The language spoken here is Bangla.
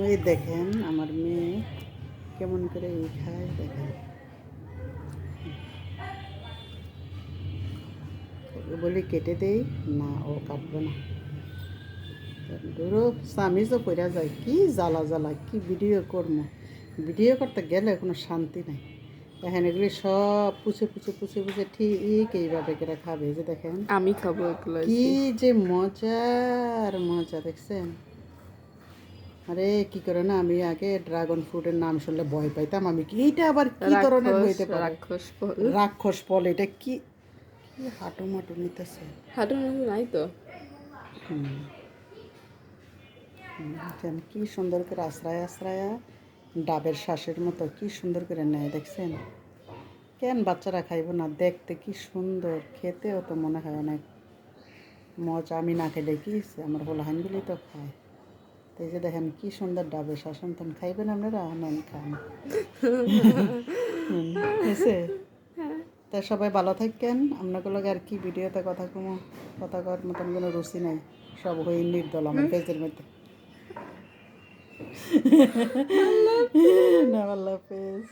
ওই দেখেন আমার মেয়ে কেমন করে এই খায় দেখেন। বলি কেটে দেই না ও কাটবে না। ধরো স্বামী তো কইরা যায় কি জ্বালা জ্বালা কি ভিডিও করব ভিডিও করতে গেলে কোনো শান্তি নাই। দেখেন এগুলি সব পুছে পুছে পুছে পুছে ঠিক এইভাবে করে খাবে। যে দেখেন আমি খাব এগুলো কি যে মজার মজা দেখছেন? আরে কি করে না? আমি আগে ড্রাগন ফ্রুটের নাম শুনলে ভয় পাইতাম। আমি কি এইটা আবার কি ধরনের হইতে পারে? রাক্ষস ফল রাক্ষস ফল এটা কি কি হাঁটু মাটু নিতেছে? হাঁটুর মধ্যে নাই তো। হুম, দেখেন কি সুন্দর করে আশ্রয় আশ্রয়া ডাবের শ্বাসের মতো কি সুন্দর করে নেয় দেখছেন? কেন বাচ্চারা খাইব না? দেখতে কি সুন্দর খেতেও তো মনে হয় অনেক মজা। আমি না খেলে কি? আমার হোলাহানগুলি তো খায়। তো এই যে দেখেন কি সুন্দর ডাবে শাসন তখন খাইবেন আপনারা? নেন খান। এসে তা সবাই ভালো থাকেন আপনাকে লগে আর কি ভিডিওতে কথা কমো? কথা কর মতন কোনো রুচি নাই। সব হয়ে নির্দল আমার পেজের মধ্যে। না আল্লাহ হাফেজ।